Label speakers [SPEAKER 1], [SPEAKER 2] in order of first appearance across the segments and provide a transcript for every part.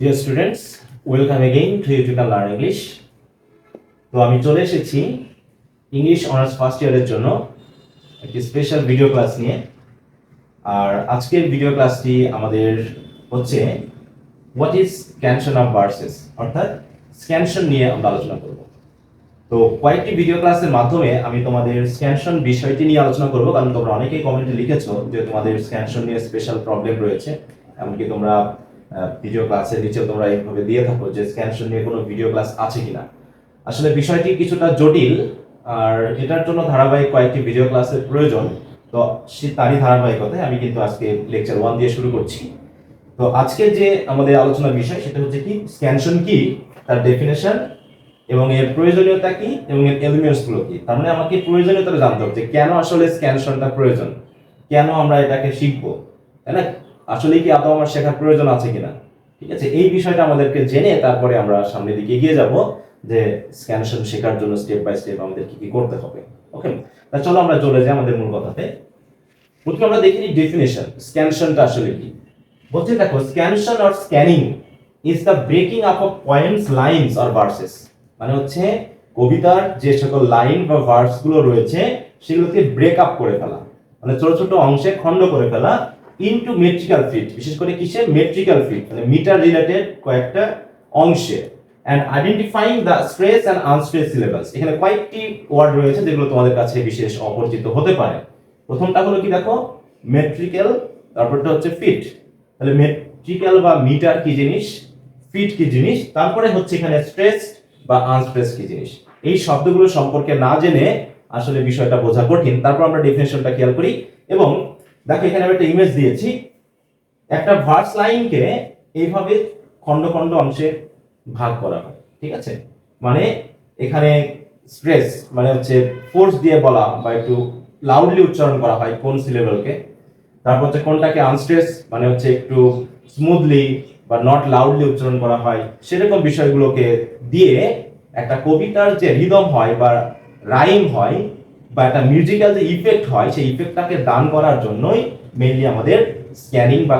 [SPEAKER 1] Dear students welcome again to you can learn English তো আমি চলে এসেছি ইংলিশ অনার্স ফার্স্ট ইয়ারের জন্য একটি স্পেশাল ভিডিও ক্লাস নিয়ে। আর আজকের ভিডিও ক্লাসটি আমাদের হচ্ছে what is scansion of verses অর্থাৎ স্ক্যানশন নিয়ে আমরা আলোচনা করব। তো কয়েকটি ভিডিও ক্লাসের মাধ্যমে আমি তোমাদের স্ক্যানশন বিষয়টি নিয়ে আলোচনা করব, কারণ তোমরা অনেকেই কমেন্টে লিখেছো যে তোমাদের স্ক্যানশন নিয়ে স্পেশাল প্রবলেম রয়েছে। এমনকি তোমরা ভিডিও ক্লাসের নিচেও তোমরা এইভাবে দিয়ে থাকো যে স্ক্যানশন নিয়ে কোনো ভিডিও ক্লাস আছে কিনা। আসলে বিষয়টি কিছুটা জটিল, আর এটার জন্য ধারাবাহিক কয়েকটি ভিডিও ক্লাসের প্রয়োজন। তো সে তারই ধারাবাহিকতায় আমি কিন্তু আজকে লেকচার ওয়ান দিয়ে শুরু করছি। তো আজকে যে আমাদের আলোচনার বিষয়, সেটা হচ্ছে কি স্ক্যানশন কি, তার ডেফিনেশন এবং এর প্রয়োজনীয়তা কি, এবং এর এলিমেন্টসগুলো কি। তার মানে আমাকে প্রয়োজনীয়তাটা জানতে হবে কেন আসলে স্ক্যানশনটা প্রয়োজন? কেন আমরা এটাকে শিখব? তাই না? আসলে কি আদৌ আমার শেখার প্রয়োজন আছে কিনা? ঠিক আছে, এই বিষয়টা আমাদেরকে জেনে তারপরে আমরা সামনের দিকে এগিয়ে যাব যে স্ক্যানশন শেখার জন্য স্টেপ বাই স্টেপ আমাদের কি কি করতে হবে। ওকে তা চলো আমরা চলে যাই আমাদের মূল কথাতে। প্রথমে আমরা দেখি ডেফিনেশন স্ক্যানশনটা আসলে কি? বলছে, দেখো scansion or scanning is the breaking up of poem's lines or verses মানে হচ্ছে কবিতার যে সকল লাইন বা ভার্সগুলো রয়েছে, সেগুলোকে ব্রেক আপ করে ফেলা। মানে ছোট ছোট অংশে খণ্ড করে ফেলা ইনটু মেট্রিক্যাল ফিট বিশেষ করে কিসে মেট্রিক্যাল ফিট মানে মিটার রিলেটেড কয়েকটা অংশে। And identifying the stress and unstress syllables এখানে কয়েকটি ওয়ার্ড রয়েছে যেগুলো তোমাদের কাছে বিশেষ অপরিচিত হতে পারে। প্রথমটা হলো কি দেখো? মেট্রিক্যাল তারপরটা হচ্ছে ফিট তাহলে মেট্রিক্যাল বা মিটার কি জিনিস? ফিট কি জিনিস? তারপরে হচ্ছে এখানে স্ট্রেস বা আনস্ট্রেস কি জিনিস। এই শব্দগুলো সম্পর্কে না জেনে আসলে বিষয়টা বোঝা কঠিন। তারপর আমরা ডেফিনেশনটা খেয়াল করি। এবং দেখো, এখানে আমি একটা ইমেজ দিয়েছি। একটা ভার্স লাইনকে এইভাবে খণ্ড খণ্ড অংশে ভাগ করা হয়, ঠিক আছে? মানে এখানে স্ট্রেস মানে হচ্ছে ফোর্স দিয়ে বলা বা একটু লাউডলি উচ্চারণ করা হয় কোন সিলেবলকে তারপর হচ্ছে কোনটাকে আনস্ট্রেস মানে হচ্ছে একটু স্মুথলি বা নট লাউডলি উচ্চারণ করা হয়, সেরকম বিষয়গুলোকে দিয়ে একটা কবিতার যে রিদম হয় বা রাইম হয় বা একটা মিউজিক্যাল যে ইফেক্ট হয়, সেই ইফেক্টটাকে দান করার জন্যই মেইনলি আমাদের স্ক্যানিং বা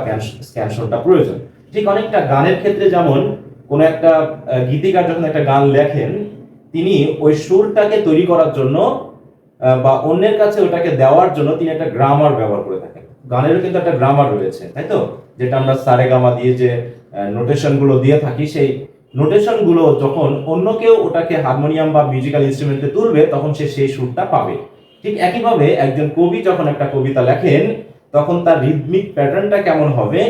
[SPEAKER 1] স্ক্যানশনটা প্রয়োজন। ঠিক অনেকটা গানের ক্ষেত্রে যেমন কোনো একটা গীতিকার যখন একটা গান লেখেন, তিনি ওই সুরটাকে তৈরি করার জন্য বা অন্যের কাছে ওটাকে দেওয়ার জন্য তিনি একটা গ্রামার ব্যবহার করে থাকেন। গানেরও কিন্তু একটা গ্রামার রয়েছে, তাই তো? যেটা আমরা সারেগামা দিয়ে যে নোটেশনগুলো দিয়ে থাকি, সেই নোটেশনগুলো যখন অন্য কেউ ওটাকে হারমোনিয়াম বা মিউজিক্যাল ইনস্ট্রুমেন্টে তুলবে, তখন সে সেই সুরটা পাবে। ঠিক একইভাবে একজন কবি যখন একটা কবিতা লেখেন, তখন তার রিদমিক প্যাটার্নটা কেমন হবে,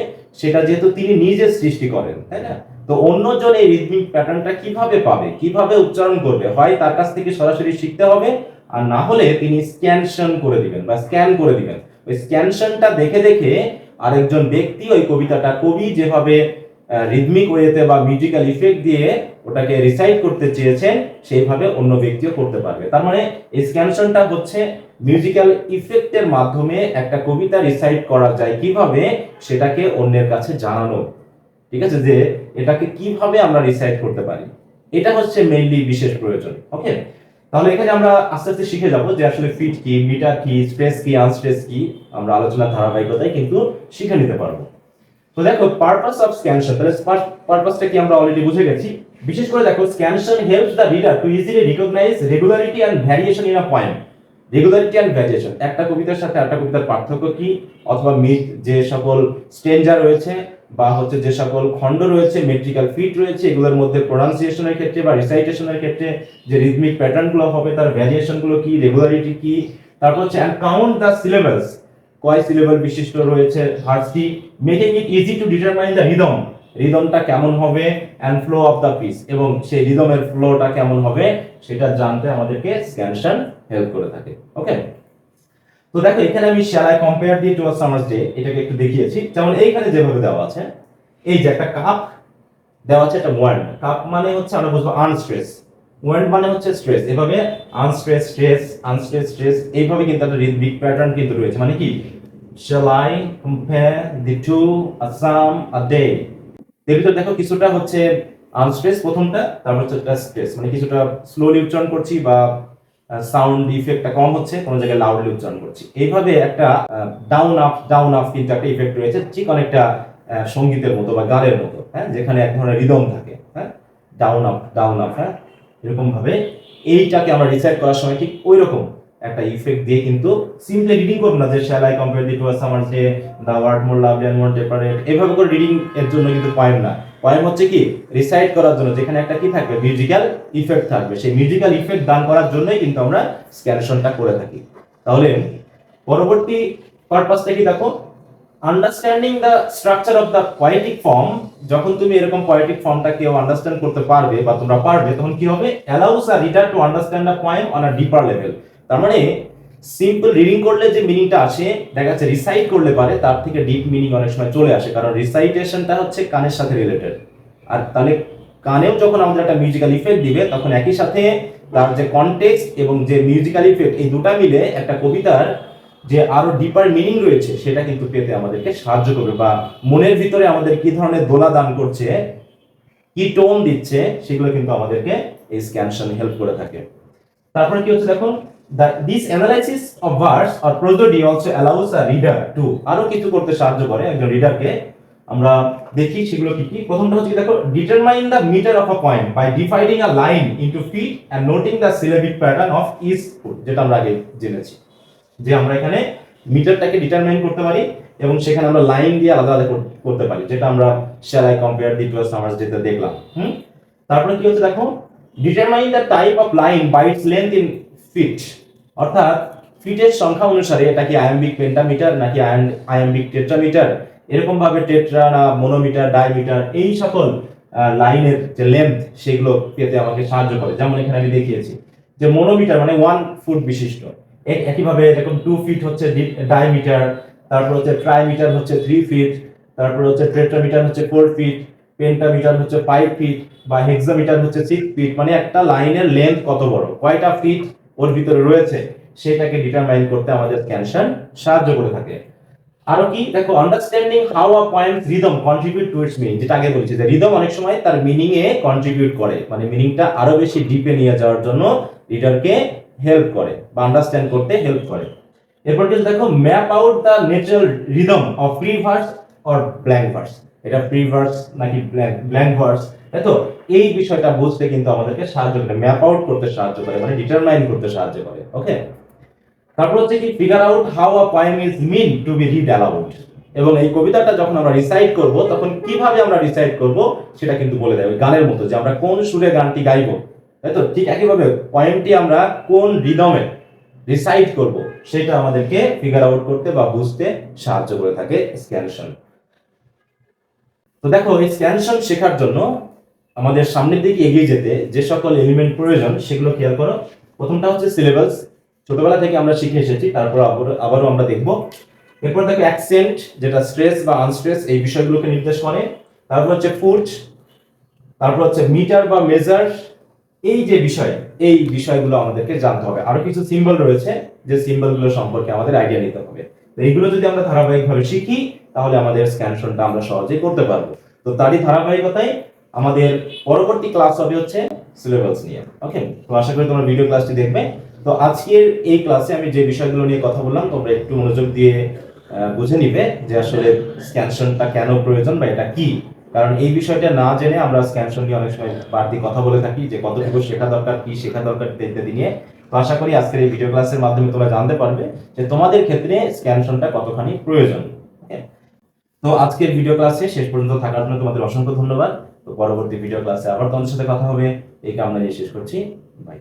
[SPEAKER 1] সেটা যেহেতু তিনি নিজে সৃষ্টি করেন, তাই না? তো অন্যজন এই রিদমিক প্যাটার্নটা কীভাবে পাবে, কীভাবে উচ্চারণ করবে, হয় তার কাছ থেকে সরাসরি শিখতে হবে, আর না হলে তিনি স্ক্যানশন করে দিবেন বা স্ক্যান করে দিবেন। ওই স্ক্যানশনটা দেখে দেখে আরেকজন ব্যক্তি ওই কবিতাটা কবি যেভাবে রিদমিক ওয়েতে বা মিউজিক্যাল ইফেক্ট দিয়ে ওটাকে রিসাইট করতে চেয়েছেন, সেইভাবে অন্য ব্যক্তিও করতে পারবে। তার মানে এই স্ক্যানশনটা হচ্ছে মিউজিক্যাল ইফেক্টের মাধ্যমে একটা কবিতা রিসাইট করা যায় কীভাবে সেটাকে অন্যের কাছে জানানো। ঠিক আছে? যে এটাকে কীভাবে আমরা রিসাইট করতে পারি। এটা হচ্ছে মেইনলি বিশেষ প্রয়োজন। ওকে তাহলে এখানে আমরা আস্তে আস্তে শিখে যাব যে আসলে ফিট কি মিটার কি স্ট্রেস কি আনস্ট্রেস কি। আমরা আলোচনার ধারাবাহিকতায় কিন্তু শিখে নিতে পারব। তো দেখো পারপাস অফ স্ক্যানশন তাহলে পারপাসটা কি আমরা অলরেডি বুঝে গেছি? বিশেষ করে দেখো scansion helps the reader to easily recognise regularity and variation in a poem regularity and variation একটা কবিতার সাথে একটা কবিতার পার্থক্য কি? অথবা মিট যে সকল স্টেঞ্জা রয়েছে, বা হচ্ছে যে সকল খণ্ড রয়েছে মেট্রিক্যাল ফিট রয়েছে, এগুলোর মধ্যে প্রোনাউন্সিয়েশনের ক্ষেত্রে বা রিসাইটেশনের ক্ষেত্রে যে রিদমিক প্যাটার্নগুলো হবে, তার ভ্যারিয়েশনগুলো কি রেগুলারিটি কি? তারপর হচ্ছে অ্যান্ড কাউন্ট দ্য সিলেবাস কয় সিলেবল বিশিষ্ট রয়েছে ভার্সটি making it easy to determine the rhythm রিদমটা কেমন হবে and flow of the piece এবং সেই রিদমের ফ্লোটা কেমন হবে সেটা জানতে আমাদেরকে স্ক্যানশন হেল্প করে থাকে ওকে তো দেখো, এখানে আমি shall I compare thee toward summer's day এটাকে একটু দেখিয়েছি। যেমন এইখানে যেভাবে দেওয়া আছে, এই যে একটা কাপ দেওয়া আছে একটা ওয়ার্ড কাপ মানে হচ্ছে আমরা বুঝব আনস্ট্রেস ওয়ার্ড মানে হচ্ছে স্ট্রেস এভাবে আনস্ট্রেস স্ট্রেস আনস্ট্রেস স্ট্রেস এইভাবে কিন্তু একটা রিদমিক প্যাটার্ন কিন্তু রয়েছে। মানে কি? Shall I compare the two a a day. এর ভিতর দেখো কিছুটা হচ্ছে আনস্ট্রেস প্রথমটা, তারপর হচ্ছে স্ট্রেস মানে কিছুটা স্লোলি উচ্চারণ করছি বা সাউন্ড ইফেক্টটা কম হচ্ছে, কোনো জায়গায় লাউডলি উচ্চারণ করছি। এইভাবে একটা ডাউন আপ ডাউন আপ কিন্তু একটা ইফেক্ট রয়েছে, ঠিক অনেকটা সঙ্গীতের মতো বা গানের মতো হ্যাঁ? যেখানে এক ধরনের রিদম থাকে হ্যাঁ? ডাউন আপ ডাউন আপ হ্যাঁ? এরকম ভাবে এইটাকে আমরা রিসাইট করার সময় ঠিক ওই রকম একটা ইফেক্ট দিয়ে কিন্তু সিম্পলি রিডিং করব না যে shall I compare thee to summer day the word more love and more temperate এভাবে করে রিডিং এর জন্য কিন্তু পয়েন্ট না। পয়েন্ট হচ্ছে কি? রিসাইট করার জন্য। যেখানে একটা কি থাকবে? মিউজিক্যাল ইফেক্ট থাকবে। সেই মিউজিক্যাল ইফেক্ট দান করার জন্যই কিন্তু আমরা স্ক্যানশনটা করে থাকি। তাহলে পরবর্তী পারপাসটা কি দেখো? Understanding the structure of the poetic form যখন তুমি এরকম পয়েটিক ফর্মটা কেউ আন্ডারস্ট্যান্ড করতে পারবে বা তোমরা পারবে, তখন কি হবে? Allows a reader to understand the poem on a deeper level তার মানে সিম্পল রিডিং করলে যে মিনিংটা আসে দেখা যাচ্ছে রিসাইট করলে পারে, তার থেকে ডিপ মিনিং অনেক সময় চলে আসে। কারণ রিসাইটেশনটা হচ্ছে কানের সাথে রিলেটেড আর তাহলে কানেও যখন আমাদের একটা মিউজিক্যাল ইফেক্ট দিবে, তখন একই সাথে তার যে কনটেক্সট এবং যে মিউজিক্যাল ইফেক্ট এই দুটা মিলে একটা কবিতার যে আরও ডিপার মিনিং রয়েছে, সেটা কিন্তু পেতে আমাদেরকে সাহায্য করবে বা মনের ভিতরে আমাদের কি ধরনের দোলা দান করছে, কি টোন দিচ্ছে, সেগুলো কিন্তু আমাদেরকে এই স্ক্যানশন হেল্প করে থাকে। তারপরে কি হচ্ছে this analysis of verse or prosody also allows a reader to আরও কিছু করতে সাহায্য করে একজন রিডারকে আমরা দেখি সেগুলো কি কি। প্রথমটা হচ্ছে দেখো determine the metre of a poem by dividing a line into feet and noting the syllabic pattern of each foot যেটা আমরা আগে জেনেছি। যে আমরা এখানে মিটারটাকে ডিটারমাইন করতে পারি এবং সেখানে আমরা লাইন দিয়ে আলাদা আলাদা কর- করতে পারি, যেটা আমরা shall I compare thee to summer's যেটা দেখলাম। হুম? তারপরে কি হচ্ছে, দেখো determine the type of line by its length in feet. অর্থাৎ ফিটের সংখ্যা অনুসারে এটা কি আয়াম্বিক পেন্টামিটার নাকি আয়াম্বিক টেট্রামিটার? এরকম ভাবে টেট্রা না মনোমিটার, ডায়মিটার এই সকল লাইনের যে লেন্থ সেগুলো পেতে আমাকে সাহায্য করে। যেমন এখানে আমি দেখিয়েছি যে মনোমিটার মানে ওয়ান ফুট বিশিষ্ট। একইভাবে এরকম টু ফিট হচ্ছে ডাইমিটার তারপর হচ্ছে ট্রাইমিটার হচ্ছে থ্রি ফিট তারপর হচ্ছে টেট্রামিটার হচ্ছে ফোর ফিট পেন্টামিটার হচ্ছে ফাইভ ফিট বা হেক্সামিটার হচ্ছে সিক্স ফিট মানে একটা লাইনের লেন্থ কত বড়? কয়টা ফিট ওর ভিতরে রয়েছে, সেটাকে ডিটারমাইন করতে আমাদের ক্যানসার সাহায্য করে থাকে। আরও কি? দেখো understanding how a poem rhythm contribute to its meaning যেটা আগে বলছি যে রিদম অনেক সময় তার মিনিং এ কন্ট্রিবিউট করে মানে মিনিংটা আরও বেশি ডিপে নিয়ে যাওয়ার জন্য রিডারকে হেল্প করে বা আন্ডারস্ট্যান্ড করতে হেল্প করে। এরপর কিন্তু দেখো map out the natural rhythm of free verse or blank verse এটা ফ্রি ভার্স নাকি ব্ল্যাঙ্ক ভার্স তাই তো? এই বিষয়টা বুঝতে কিন্তু আমাদেরকে সাহায্য করে ম্যাপ আউট করতে সাহায্য করে মানে ডিটারমাইন করতে সাহায্য করে ওকে তারপর হচ্ছে কি figure out how a poem is meant to be read aloud এবং এই কবিতাটা যখন আমরা রিসাইট করব, তখন কীভাবে আমরা রিসাইট করব, সেটা কিন্তু বলে দেবে গানের মতো, যে আমরা কোন সুরে গানটি গাইবো, তাই তো? ঠিক একইভাবে পয়েন্টটি আমরা কোন রিদমে রিসাইট করব, সেটা আমাদেরকে ফিগার আউট করতে বা বুঝতে সাহায্য করে থাকে স্ক্যানশন তো দেখো, এই স্ক্যানশন শেখার জন্য আমাদের সামনের দিকে এগিয়ে যেতে যে সকল এলিমেন্ট প্রয়োজন, সেগুলো খেয়াল করো। প্রথমটা হচ্ছে সিলেবাস ছোটবেলা থেকে আমরা শিখে এসেছি, তারপর আবার, আবারও আমরা দেখব। এরপর দেখো অ্যাকসেন্ট যেটা স্ট্রেস বা আনস্ট্রেস এই বিষয়গুলোকে নির্দেশ করে। তারপর হচ্ছে ফুট তারপর হচ্ছে মিটার বা মেজার এই যে বিষয়, এই বিষয়গুলো আমাদেরকে জানতে হবে। আরও কিছু সিম্বল রয়েছে, যে সিম্বলগুলো সম্পর্কে আমাদের আইডিয়া নিতে হবে। তো এইগুলো যদি আমরা ধারাবাহিকভাবে শিখি, তাহলে আমাদের স্ক্যানশনটা আমরা সহজেই করতে পারব। তো তারই ধারাবাহিকতায় আমাদের পরবর্তী ক্লাস হবে হচ্ছে সিলেবাস নিয়ে। ওকে তো আশা করি তোমরা ভিডিও ক্লাসটি দেখবে। তো আজকের এই ক্লাসে আমি যে বিষয়গুলো নিয়ে কথা বললাম, তোমরা একটু মনোযোগ দিয়ে বুঝে নিবে যে আসলে স্ক্যানশনটা কেন প্রয়োজন বা এটা কি? কারণ এই বিষয়টা না জেনে আমরা স্ক্যানশন নিয়ে অনেক সময় বাড়তি কথা বলে থাকি যে কতটুকু শেখা দরকার, কি শেখা দরকার ইত্যাদি নিয়ে। তো আশা করি আজকের এই ভিডিও ক্লাসের মাধ্যমে তোমরা জানতে পারবে যে তোমাদের ক্ষেত্রে স্ক্যানশনটা কতখানি প্রয়োজন? তো আজকের ভিডিও ক্লাসে শেষ পর্যন্ত থাকার জন্য তোমাদের অসংখ্য ধন্যবাদ। পরবর্তী ভিডিও ক্লাসে আবার তোমার সাথে কথা হবে। এই কামনা নিয়ে শেষ করছি। বাই